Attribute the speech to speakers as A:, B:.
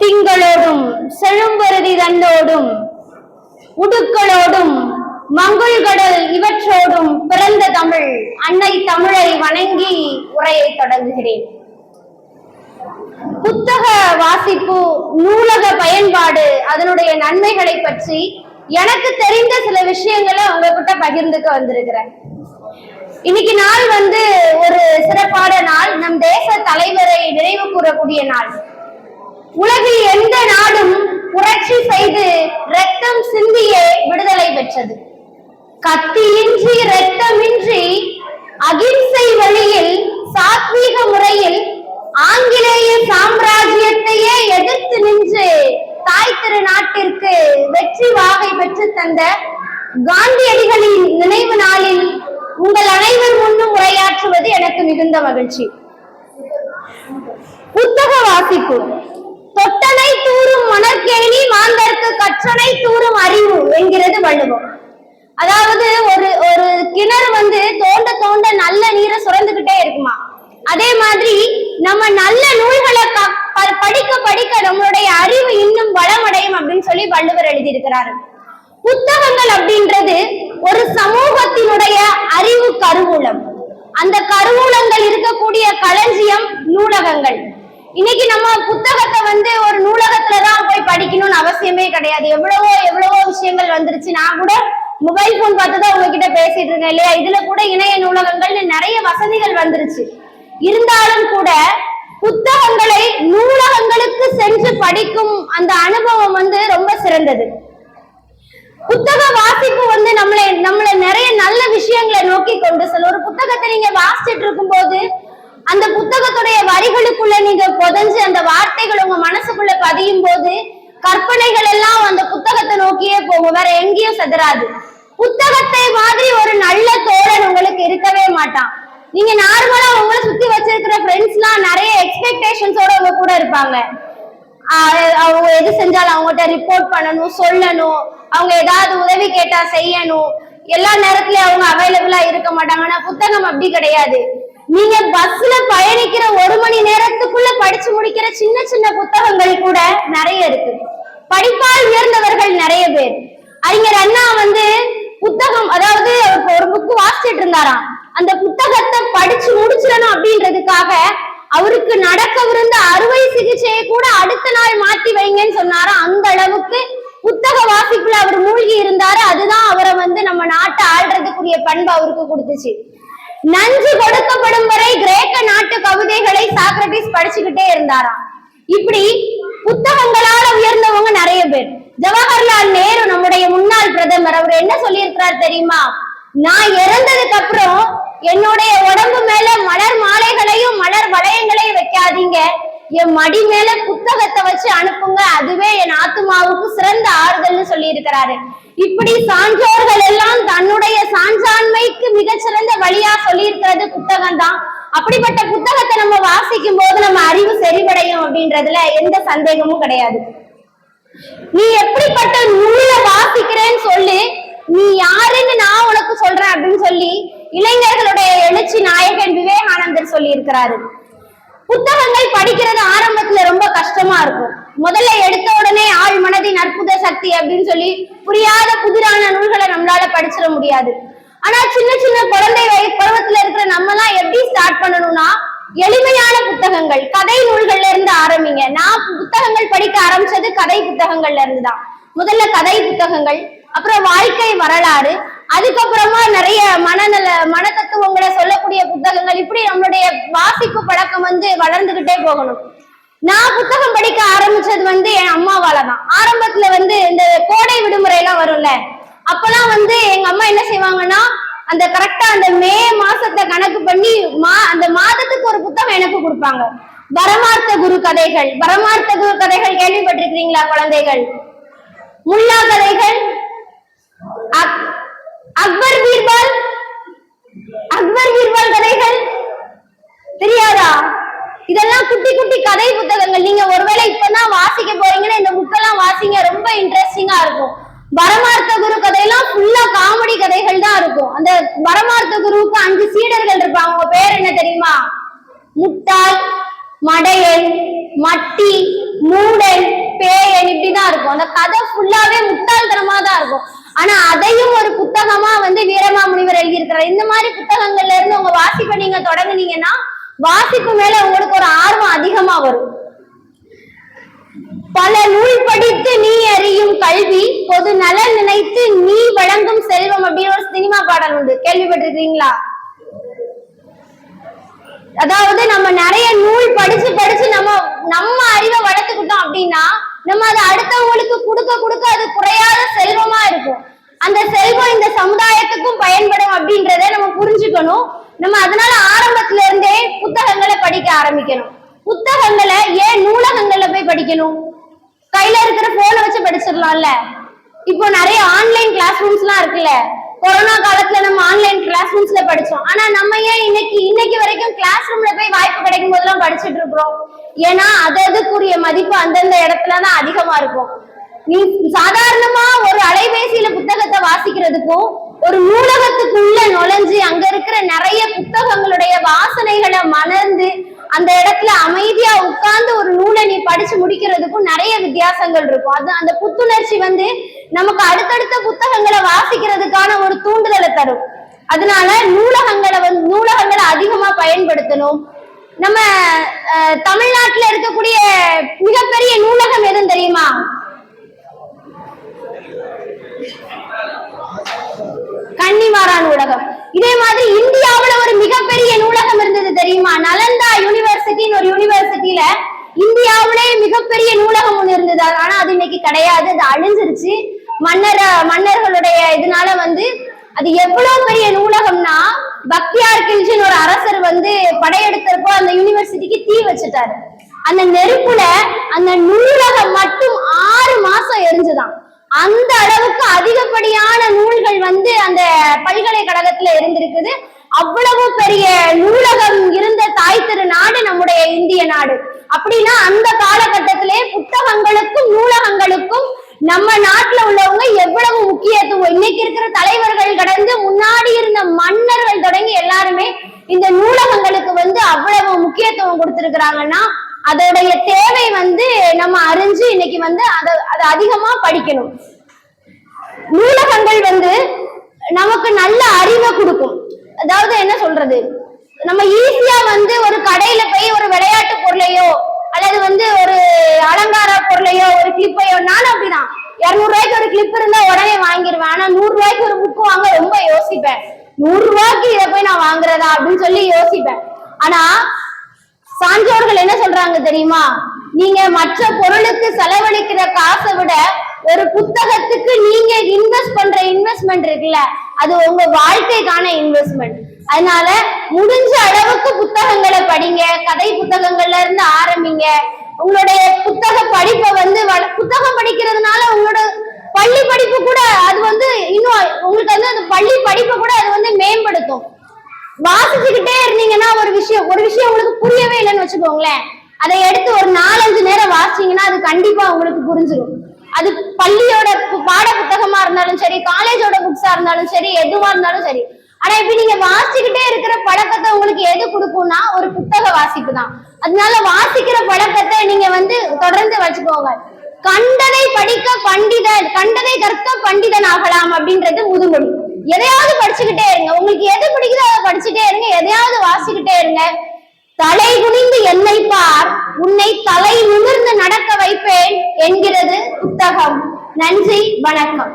A: திங்களோடும் செழும்பருதி தண்டோடும் உடுக்களோடும் மங்குள்கடல் இவற்றோடும் பிறந்த தமிழ் அன்னை தமிழை வணங்கி உரையை தொடங்குகிறேன். புத்தக வாசிப்பு நூலக பயன்பாடு அதனுடைய நன்மைகளை பற்றி எனக்கு தெரிந்த சில விஷயங்களை உங்ககிட்ட பகிர்ந்துக்க வந்திருக்கிறேன். இன்னைக்கு நாள் வந்து ஒரு சிறப்பான நாள். நம் தேச தலைவரை நினைவு கூறக்கூடிய நாள். உலகில் எந்த நாடும் புரட்சி செய்து ரத்தம் சிந்தியே விடுதலை பெற்றது. கத்தியின்றி ரத்தமின்றி அகிம்சை வழியில் சாத்வீக முறையில் ஆங்கிலேய சாம்ராஜ்யத்தையே எதிர்த்து நின்று தாய் திரு நாட்டிற்கு வெற்றி வாகை பெற்று தந்த காந்தியடிகளின் நினைவு நாளில் உங்கள் அனைவர் முன்னும் உரையாற்றுவது எனக்கு மிகுந்த மகிழ்ச்சி. புத்தக வாசிப்பு. தொட்டனை தூரும் மணற்கேணி மாந்தர்க்கு கற்றனை தூரும் அறிவு என்கிறது வள்ளுவம். அதாவது ஒரு ஒரு கிணறு வந்து தோண்ட தோண்ட நல்ல நீரை சுரந்துகிட்டே இருக்குமா? அதே மாதிரி நம்ம நல்ல நூல்களை படிக்க படிக்க நம்மளுடைய அறிவு இன்னும் வளமடையும் அப்படின்னு சொல்லி வள்ளுவர் எழுதியிருக்கிறாரு. புத்தகங்கள் அப்படின்றது ஒரு சமூகத்தினுடைய அறிவு கருவூலம். அந்த கருவூலங்கள் இருக்கக்கூடிய களஞ்சியம் நூலகங்கள். இன்னைக்கு நம்ம புத்தகத்தை வந்து ஒரு நூலகத்துல தான் போய் படிக்கணும்னு அவசியமே கிடையாது. எவ்வளவோ எவ்வளவோ விஷயங்கள் வந்துருச்சு. நான் கூட மொபைல் போன் பார்த்து தான் உங்ககிட்ட பேசிட்டு இருக்கேன் இல்லையா? இதுல கூட இணைய நூலகங்கள்னு நிறைய வசதிகள் வந்துருச்சு. இருந்தாலும் கூட புத்தகங்களை நூலகங்களுக்கு சென்று படிக்கும் அந்த அனுபவம் வந்து ரொம்ப சிறந்தது. புத்தக வாசிப்பு வந்து நம்மளை நம்மள நிறைய நல்ல விஷயங்களை நோக்கி கொண்டு செல்லும். ஒரு புத்தகத்தை நீங்க வாசிச்சுட்டு இருக்கும்போது அந்த புத்தகத்துடைய வரிகளுக்குள்ள நீங்க புதஞ்சு அந்த வார்த்தைகள் உங்க மனசுக்குள்ள பதியும் போது கற்பனைகள் எல்லாம் அந்த புத்தகத்தை நோக்கியே போகும். வேற எங்கேயும் செதறாது. புத்தகத்தை மாதிரி ஒரு நல்ல தோழன் உங்களுக்கு இருக்கவே மாட்டான். நீங்க நார்மலா உங்களை சுத்தி வச்சிருக்கிற ஃப்ரெண்ட்ஸ்லாம் நிறைய எக்ஸ்பெக்டேஷன்ஸோட உங்க கூட இருப்பாங்க. அவங்க எது செஞ்சாலும் அவங்ககிட்ட ரிப்போர்ட் பண்ணணும் சொல்லணும். அவங்க ஏதாவது உதவி கேட்டா செய்யணும். எல்லா நேரத்துலயும் அவங்க அவைலபிளா இருக்க மாட்டாங்க. ஆனா புத்தகம் அப்படி கிடையாது. நீங்க பஸ்ல பயணிக்கிற ஒரு மணி நேரத்துக்குள்ள படிச்சு முடிக்கிற சின்ன சின்ன புத்தகங்கள் கூட நிறைய இருக்கு. படிப்பால் உயர்ந்தவர்கள் நிறைய பேர். அறிஞர் அண்ணா வந்து புத்தகம் அதாவது ஒரு புக்கு வாசிச்சிட்டு இருந்தாராம். அந்த புத்தகத்தை படிச்சு முடிச்சிடணும் அப்படின்றதுக்காக அவருக்கு நடக்கவிருந்த அறுவை சிகிச்சையை கூட அடுத்த நாள் மாத்தி வைங்கன்னு சொன்னாரா? அந்த அளவுக்கு புத்தக வாசிப்புல அவர் மூழ்கி இருந்தாரு. அதுதான் அவரை வந்து நம்ம நாட்டை ஆள்றதுக்குரிய பண்பு அவருக்கு கொடுத்துச்சு. நஞ்சு கொடுக்கப்படும் வரை கிரேக்க நாட்டு கவிதைகளை சாக்ரட்டிஸ் படிச்சுக்கிட்டே இருந்தாராம் இப்படி புத்தகங்களால உயர்ந்தவங்க நிறைய பேர். ஜவஹர்லால் நேரு நம்முடைய முன்னாள் பிரதமர் அவர் என்ன சொல்லியிருக்கிறார் தெரியுமா? நான் இறந்ததுக்கு அப்புறம் என்னுடைய உடம்பு மேல மலர் மாலைகளையும் மலர் வளையங்களையும் வைக்காதீங்க. என் மடி மேல புத்தகத்தை வச்சு அனுப்புங்க. அதுவே என் ஆத்துமாவுக்கு சிறந்த ஆறுதல்னு சொல்லி இருக்கிறாரு இப்படி சான்றோர்கள் எல்லாம் தன்னுடைய சான்றாண்மைக்கு மிகச்சிறந்த வழியா சொல்லி இருக்கிறது புத்தகம் தான் அப்படிப்பட்ட புத்தகத்தை நம்ம வாசிக்கும் போது நம்ம அறிவு செறிவடையும் அப்படின்றதுல எந்த சந்தேகமும் கிடையாது. நீ எப்படிப்பட்ட நூலை வாசிக்கிறேன்னு சொல்லி நீ யாருன்னு நான் உனக்கு சொல்றேன் அப்படின்னு சொல்லி இளைஞர்களுடைய எழுச்சி நாயகன் விவேகானந்தர் சொல்லி இருக்கிறாரு புத்தகங்கள் படிக்கிறது ஆரம்பத்துல ரொம்ப கஷ்டமா இருக்கும். முதல்ல எடுத்த உடனே ஆள் மனதின் அற்புத சக்தி அப்படின்னு சொல்லி புரியாத புதிரான நூல்களை நம்மளால படிச்சிட முடியாது. ஆனா சின்ன சின்ன குழந்தை வய பருவத்துல இருக்கிற நம்ம எல்லாம் எப்படி ஸ்டார்ட் பண்ணணும்னா எளிமையான புத்தகங்கள் கதை நூல்கள்ல இருந்து ஆரம்பிங்க. நான் புத்தகங்கள் படிக்க ஆரம்பிச்சது கதை புத்தகங்கள்ல இருந்து தான் முதல்ல கதை புத்தகங்கள் அப்புறம் வாழ்க்கை வரலாறு. அதுக்கப்புறமா நிறைய மனநல மனத்தத்துவங்களை சொல்லக்கூடிய புத்தகங்கள். இப்படி நம்மளுடைய வாசிப்பு பழக்கம் வந்து வளர்ந்துகிட்டே போகணும். நான் புத்தகம் படிக்க ஆரம்பிச்சது வந்து என் அம்மாவால தான். ஆரம்பத்துல வந்து இந்த கோடை விடுமுறை எல்லாம் வரும்ல அப்பெல்லாம் வந்து எங்க அம்மா என்ன செய்வாங்கன்னா அந்த கரெக்டா அந்த மே மாசத்தை கணக்கு பண்ணி மா அந்த மாதத்துக்கு ஒரு புத்தகம் எனக்கு கொடுப்பாங்க. பரமார்த்த குரு கதைகள். பரமார்த்த குரு கதைகள் கேள்விப்பட்டிருக்கிறீங்களா குழந்தைகள்? முல்லா கதைகள் அக்பர் பீர்பால் அக்பர் பீர்பால் கதைகள் தெரியாதா? இதெல்லாம் குட்டி குட்டி கதை புத்தகங்கள். நீங்க ஒருவேளை இப்பதான் வாசிக்க போறீங்கன்னா இந்த புக்கெல்லாம் வாசிங்க. ரொம்ப இன்ட்ரெஸ்டிங்கா இருக்கும். பரமார்த்த குரு கதையெல்லாம் ஃபுல்லா காமெடி கதைகள் தான் இருக்கும். அந்த பரமார்த்த குருவுக்கு அஞ்சு சீடர்கள் இருப்பாங்க. அவங்க பேர் என்ன தெரியுமா? முட்டாள் மடையன் மட்டி மூடன் பேயன் இப்படிதான் இருக்கும். அந்த கதை ஃபுல்லாவே முட்டாள்தனமா தான் இருக்கும். ஆனா அதையும் ஒரு புத்தகமா வந்து வீரமாமுனிவர் எழுதியிருக்கிறார். இந்த மாதிரி புத்தகங்கள்ல இருந்து உங்க வாசிப்பை நீங்க தொடங்குனீங்கன்னா வாசிப்பு மேல உங்களுக்கு ஒரு ஆர்வம் அதிகமா வரும். பல நூல் படித்து நீ அறியும் கல்வி பொது நலன் நினைத்து நீ வழங்கும் செல்வம் அப்படின்னு ஒரு சினிமா பாடல் உண்டு. கேள்விப்பட்டிருக்கீங்களா அதாவது நம்ம நிறைய நூல் படிச்சு படிச்சு நம்ம நம்ம அறிவை வளர்த்துக்கிட்டோம் அப்படின்னா நம்ம அதை அடுத்தவங்களுக்கு கொடுக்க கொடுக்க அது குறையாத செல்வமா இருக்கும். அந்த செல்வம் இந்த சமுதாயத்துக்கும் பயன்படும் அப்படின்றத நம்ம புரிஞ்சுக்கணும். நம்ம அதனால ஆரம்பத்துல இருந்தே புத்தகங்களை படிக்க ஆரம்பிக்கணும். புத்தகங்களை ஏன் நூலகங்கள்ல போய் படிக்கணும்? கையில இருக்கிற போனை வச்சு படிச்சிடலாம்ல. இப்போ நிறைய ஆன்லைன் கிளாஸ் ரூம்ஸ் எல்லாம் இருக்குல்ல. கொரோனா காலத்துல நம்ம ஆன்லைன் கிளாஸ் ரூம்ஸ்ல படிச்சோம். ஆனா நம்ம ஏன் இன்னைக்கு இன்னைக்கு வரைக்கும் கிளாஸ் ரூம்ல போய் வாய்ப்பு கிடைக்கும் போதெல்லாம் படிச்சுட்டு இருக்கிறோம். ஏன்னா அது மதிப்பு அந்தந்த இடத்துல தான் அதிகமா இருக்கும். நீ சாதாரணமா ஒரு அலைபேசியில புத்தகத்தை வாசிக்கிறதுக்கும் ஒரு நூலகத்துக்குள்ள நுழைஞ்சு அங்க இருக்கிற நிறைய புத்தகங்களுடைய வாசனைகளை மணந்து அந்த இடத்துல அமைதியா உட்கார்ந்து ஒரு நூலை நீ படிச்சு முடிக்கிறதுக்கும் நிறைய வித்தியாசங்கள் இருக்கும். அது அந்த புத்துணர்ச்சி வந்து நமக்கு அடுத்தடுத்த புத்தகங்களை வாசிக்கிறதுக்கான ஒரு தூண்டுதலை தரும். அதனால நூலகங்களை வந்து நூலகங்களை அதிகமா பயன்படுத்தணும். நம்ம தமிழ்நாட்டுல இருக்கக்கூடிய மிகப்பெரிய நூலகம் எதுவும் தெரியுமா? கன்னிமாரா நூலகம். இதே மாதிரி இந்தியாவுல ஒரு மிகப்பெரிய நூலகம் இருந்தது தெரியுமா? நலந்தா யூனிவர்சிட்டின்னு ஒரு யூனிவர்சிட்டியில இந்தியாவிலே மிகப்பெரிய நூலகம் ஒன்று இருந்தது. ஆனா அது இன்னைக்கு கிடையாது. அது அழிஞ்சிருச்சு. மன்னர் மன்னர்களுடைய இதனால வந்து அது எவ்வளவு பெரிய நூலகம்னா பக்தியார் கில்ஜின்னு ஒரு அரசர் வந்து படையெடுத்தப்போ அந்த யூனிவர்சிட்டிக்கு தீ வச்சுட்டாரு. அந்த நெருப்புல அந்த நூலகம் மட்டும் ஆறு மாசம் எரிஞ்சுதான். அந்த அளவுக்கு அதிகப்படியான நூல்கள் வந்து அந்த பல்கலைக்கழகத்துல இருந்திருக்குது. அவ்வளவு பெரிய நூலகம் இருந்த தாய் திரு நாடு நம்முடைய இந்திய நாடு. அப்படின்னா அந்த காலகட்டத்திலே புத்தகங்களுக்கும் நூலகங்களுக்கும் நம்ம நாட்டுல உள்ளவங்க எவ்வளவு முக்கியத்துவம்? இன்னைக்கு இருக்கிற தலைவர்கள் கடந்து முன்னாடி இருந்த மன்னர்கள் தொடங்கி எல்லாருமே இந்த நூலகங்களுக்கு வந்து அவ்வளவு முக்கியத்துவம் கொடுத்திருக்கிறாங்கன்னா அதோடைய தேவை வந்து நம்ம அறிஞ்சு இன்னைக்கு வந்து அதை அதை அதிகமா படிக்கணும். நூலகங்கள் வந்து நமக்கு நல்ல அறிவை கொடுக்கும். அதாவது என்ன சொல்றது? நம்ம ஈஸியா வந்து ஒரு கடையில போய் ஒரு விளையாட்டு பொருளையோ அல்லது வந்து பொருளையோ ஒரு கிளிப்பையோ நானும் அப்படிதான். இருநூறு ரூபாய்க்கு ஒரு கிளிப் இருந்தா உடனே வாங்கிடுவேன் ஆனா நூறு ரூபாய்க்கு ஒரு புக்கு வாங்க ரொம்ப யோசிப்பேன். நூறு ரூபாய்க்கு இதை போய் நான் வாங்குறதா அப்படின்னு சொல்லி யோசிப்பேன். ஆனா சான்றோர்கள் என்ன சொல்றாங்க தெரியுமா? நீங்க மற்ற பொருளுக்கு செலவழிக்கிற காசை விட ஒரு புத்தகத்துக்கு நீங்க இன்வெஸ்ட் பண்ற இன்வெஸ்ட்மெண்ட் இருக்குல்ல அது உங்க வாழ்க்கைக்கான இன்வெஸ்ட்மெண்ட் அதனால முடிஞ்ச அளவுக்கு புத்தகங்களை படிங்க கதை புத்தகங்கள்ல இருந்து ஆரம்பிங்க. உங்களுடைய புத்தக படிப்பை வந்து வள- புத்தகம் படிக்கிறதுனால உங்களோட பள்ளி படிப்பு கூட அது வந்து இன்னும் உங்களுக்கு வந்து அந்த பள்ளி படிப்பை கூட அது வந்து மேம்படுத்தும். வாசிச்சுக்கிட்டே இருந்தீங்கன்னா ஒரு விஷயம் ஒரு விஷயம் உங்களுக்கு புரியவே இல்லைன்னு வச்சுக்கோங்களேன். அதை எடுத்து ஒரு நாலஞ்சு நேரம் வாசிச்சீங்கன்னா அது கண்டிப்பா உங்களுக்கு புரிஞ்சிடும் அது பள்ளியோட பாட புத்தகமா இருந்தாலும் சரி காலேஜோட புக்ஸா இருந்தாலும் சரி எதுவா இருந்தாலும் சரி. ஆனா இப்ப நீங்க வாசிச்சுக்கிட்டே இருக்கிற பழக்கத்தை உங்களுக்கு எது கொடுக்கும்னா ஒரு புத்தக வாசிப்பு தான். அதனால வாசிக்கிற பழக்கத்தை நீங்க வந்து தொடர்ந்து வச்சுக்கோங்க. கண்டதை படிக்க பண்டிதன் கண்டதை கற்க பண்டிதன் ஆகலாம் அப்படின்றது முதுமொழி. எதையாவது படிச்சுக்கிட்டே இருங்க. உங்களுக்கு எது பிடிக்குதோ அதை படிச்சுட்டே இருங்க. எதையாவது வாசிக்கிட்டே இருங்க. தலை குனிந்து என்னை பார். உன்னை தலை நிமிர்ந்து நடக்க வைப்பேன் என்கிறது புத்தகம். நன்றி வணக்கம்.